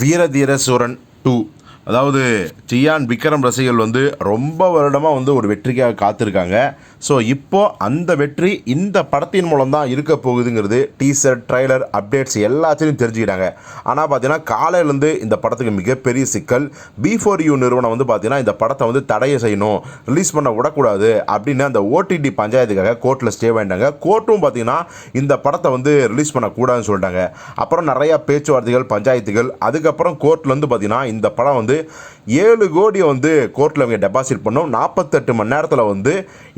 வீரதீர சூரன் டூ அதாவது சியான் விக்ரம் ரசிகர்கள் வந்து ரொம்ப வருடமாக வந்து ஒரு வெற்றிக்காக காத்திருக்காங்க. ஸோ இப்போ அந்த வெற்றி இந்த படத்தின் மூலம் தான் இருக்க போகுதுங்கிறது டீசர் ட்ரைலர் அப்டேட்ஸ் எல்லாத்தையும் தெரிஞ்சுக்கிட்டாங்க ஆனால் பார்த்தீங்கன்னா காலையிலேருந்து இந்த படத்துக்கு மிகப்பெரிய சிக்கல் பி ஃபோர் யூ நிறுவனம் வந்து பார்த்தீங்கன்னா இந்த படத்தை வந்து தடையை செய்யணும் ரிலீஸ் பண்ண விடக்கூடாது அப்படின்னு அந்த ஓடிடி பஞ்சாயத்துக்காக கோர்ட்டில் ஸ்டே வேண்டாங்க கோர்ட்டும் பார்த்தீங்கன்னா இந்த படத்தை வந்து ரிலீஸ் பண்ணக்கூடாதுன்னு சொல்லிட்டாங்க. அப்புறம் நிறையா பேச்சுவார்த்தைகள் பஞ்சாயத்துகள் அதுக்கப்புறம் கோர்ட்டில் வந்து பார்த்தீங்கன்னா இந்த படம் வந்து ஏழு கோடியை வந்து கோர்ட்டில் அவங்க டெபாசிட் பண்ணோம். நாற்பத்தெட்டு மணி நேரத்தில் வந்து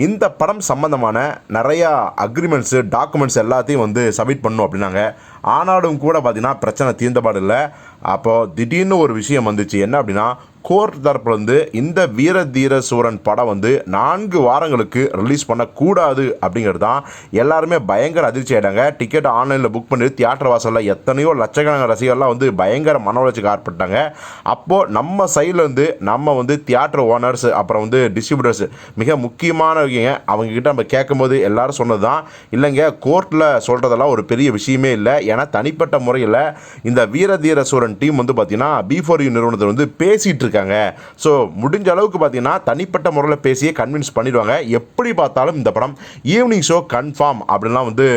இந்த படம் சம்மந்தமான நிறையா அக்ரிமெண்ட்ஸு டாக்குமெண்ட்ஸ் எல்லாத்தையும் வந்து சப்மிட் பண்ணும் அப்படின்னாங்க. ஆனாலும் கூட பார்த்திங்கன்னா பிரச்சனை தீர்ந்தபாடு இல்லை. அப்போது திடீர்னு ஒரு விஷயம் வந்துச்சு. என்ன அப்படின்னா கோர்ட் தரப்பில் வந்து இந்த வீர தீர சூரன் படம் வந்து நான்கு வாரங்களுக்கு ரிலீஸ் பண்ணக்கூடாது அப்படிங்கிறது தான் எல்லாருமே பயங்கர அதிர்ச்சி ஆகிட்டாங்க டிக்கெட் ஆன்லைனில் புக் பண்ணி தியேட்டர் வாசலில் எத்தனையோ லட்சக்கணக்கான ரசிகர்லாம் வந்து பயங்கர மன உளைச்சிக்கு ஆட்பட்டாங்க. அப்போது நம்ம சைடில் வந்து நம்ம வந்து தியேட்டர் ஓனர்ஸ் அப்புறம் வந்து டிஸ்ட்ரிபியூட்டர்ஸ் மிக முக்கியமானவங்க அவங்கக்கிட்ட நம்ம கேட்கும்போது எல்லாரும் சொன்னது தான். இல்லைங்க கோர்ட்டில் சொல்கிறதெல்லாம் ஒரு பெரிய விஷயமே இல்லை. ஏன்னா தனிப்பட்ட முறையில் இந்த வீரதீர சூரன் டீம் வந்து பார்த்திங்கன்னா பி ஃபோர் யூ நிறுவனத்தில் வந்து பேசிகிட்டு இருக்காங்க. ஸோ முடிஞ்ச அளவுக்கு பார்த்தீங்கன்னா தனிப்பட்ட முறையில் பேசியே கன்வின்ஸ் பண்ணிடுவாங்க. எப்படி பார்த்தாலும் இந்த படம் ஈவினிங் ஷோ கன்ஃபார்ம் அப்படின்லாம் வந்து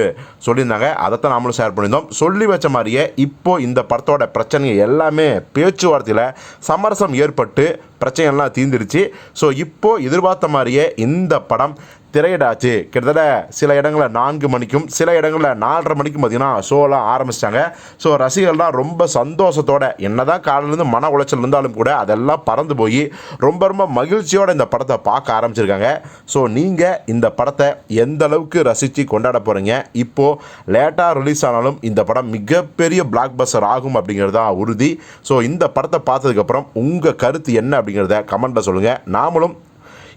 சொல்லியிருந்தாங்க. அதைத்தான் நாமளும் ஷேர் பண்ணியிருந்தோம். சொல்லி வச்ச மாதிரியே இப்போ இந்த படத்தோட பிரச்சனைகள் எல்லாமே பேச்சுவார்த்தையில் சமரசம் ஏற்பட்டு பிரச்சனைகள்லாம் தீர்ந்துருச்சு. ஸோ இப்போ எதிர்பார்த்த மாதிரியே இந்த படம் திரையிடாச்சு. கிட்டத்தட்ட சில இடங்களில் நான்கு மணிக்கும் சில இடங்களில் நாலரை மணிக்கும் பார்த்தீங்கன்னா ஷோலாம் ஆரம்பிச்சிட்டாங்க. ஸோ ரசிகர்கள்லாம் ரொம்ப சந்தோஷத்தோட என்னதான் காலையிலேருந்து மன உளைச்சல் இருந்தாலும் கூட அதெல்லாம் பறந்து போய் ரொம்ப ரொம்ப மகிழ்ச்சியோட இந்த படத்தை பார்க்க ஆரம்பிச்சிருக்காங்க. ஸோ நீங்கள் இந்த படத்தை எந்த அளவுக்கு ரசித்து கொண்டாட போகிறீங்க இப்போது லேட்டாக ரிலீஸ் ஆனாலும் இந்த படம் மிகப்பெரிய பிளாக் பஸ்டர் ஆகும் அப்படிங்கிறது தான் உறுதி. ஸோ இந்த படத்தை பார்த்ததுக்கப்புறம் உங்கள் கருத்து என்ன அப்படிங்கிறத கமெண்ட்டில் சொல்லுங்கள் நாமளும்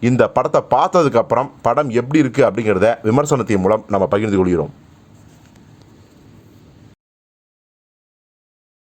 இந்த படத்தை பார்த்ததுக்கப்புறம் படம் எப்படி இருக்குது அப்படிங்கிறத விமர்சனத்தின் மூலம் நம்ம பகிர்ந்து கொள்கிறோம்.